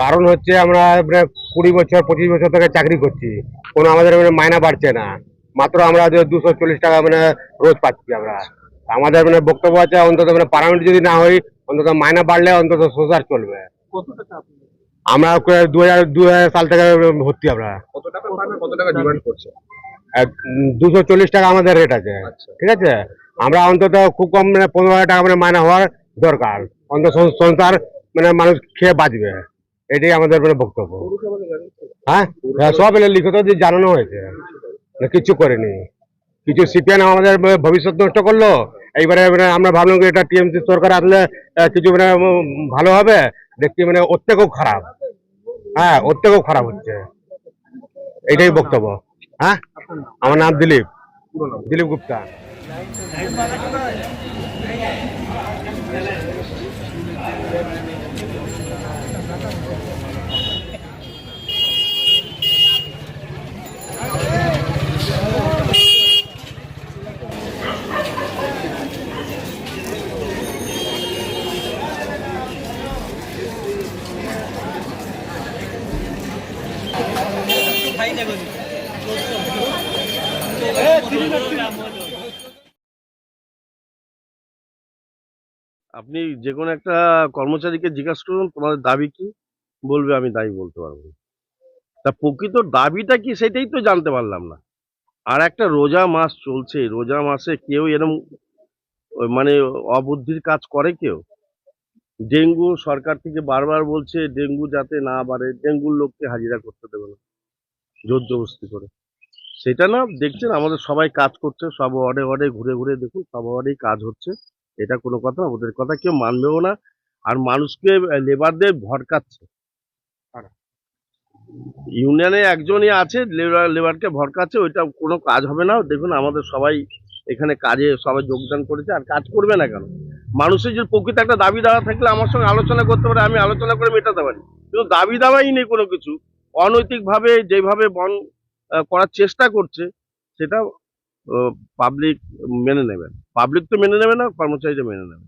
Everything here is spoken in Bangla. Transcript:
কারণ হচ্ছে আমরা মানে কুড়ি বছর, পঁচিশ বছর থেকে চাকরি করছি। কোনো আমাদের মানে মায়না বাড়ছে না। মাত্র আমরা দুশো চল্লিশ টাকা মানে রোজ পাচ্ছি আমরা। আমাদের মানে বক্তব্য আছে, অন্তত মানে পার্মানেন্ট যদি না হই অন্তত মায়না বাড়লে অন্তত সোসার চলবে। আমরা দু হাজার দু হাজার সাল থেকে ভর্তি আমরা। কত টাকা কত টাকা ডিমান্ড করছে? দুশো চল্লিশ টাকা আমাদের রেট আছে। আচ্ছা। ঠিক আছে? আমরা অন্তত খুব কম মানে পনেরো হাজার টাকা মানে মায়না হওয়ার দরকার। অন্তত সংসার মানে মানুষ খেয়ে বাঁচবে। এটাই আমাদের মানে বক্তব্য। হ্যাঁ? হ্যাঁ, সব এলে লিখিত যে জানানো হয়েছে। না, কিচ্ছু করেনি। কিছু সিপিএন আমাদের ভবিষ্যৎ নষ্ট করল। এইবারে মানে আমরা ভাবলাম এটা টিএমসি সরকার আসলে কিছু মানে ভালো হবে। দেখছি মানে ওর থেকেও খারাপ। হ্যাঁ ওর থেকেও খারাপ হচ্ছে। এটাই বক্তব্য। হ্যাঁ? আমার নাম দিলীপ। দিলীপ গুপ্তা। আপনি যে কোনো একটা কর্মচারীকে জিজ্ঞাসা করুন, তোমাদের দাবি কি? বলবে, আমি দাবি বলতে পারব তা প্রকৃত দাবিটা কি সেটাই তো জানতে পারলাম না। আর একটা রোজা মাস চলছে, রোজা মাসে কেউ এরম মানে অবুদ্ধির কাজ করে কেউ? ডেঙ্গু সরকার থেকে বারবার বলছে, ডেঙ্গু যাতে না বাড়ে, ডেঙ্গুর লোককে হাজিরা করতে দেবে না। জোর জবরদস্তি করে। সেটা না দেখছেন আমাদের সবাই কাজ করছে সব ওয়ার্ডে ওয়ার্ডে ঘুরে ঘুরে দেখুন সব ওয়ার্ডেই কাজ হচ্ছে। এটা কোনো কথা না, ওদের কথা কেউ মানবেও না। আর মানুষকে লেবারদের ভড়কাচ্ছে ইউনিয়নে একজনই আছে লেবার লেবারকে ভড়কাচ্ছে ওইটা কোনো কাজ হবে না। দেখুন আমাদের সবাই এখানে কাজে সবাই যোগদান করেছে আর কাজ করবে না কেন? মানুষের যে প্রকৃত একটা দাবি দাওয়া থাকলে আমার সঙ্গে আলোচনা করতে পারে আমি আলোচনা করে মেটাতে পারি। কিন্তু দাবি দাওয়াই নেই কোনো কিছু। অনৈতিকভাবে যেভাবে বন করার চেষ্টা করছে, সেটা পাবলিক মেনে নেবেন পাবলিক তো মেনে নেবে না, কর্মচারীরা মেনে নেবে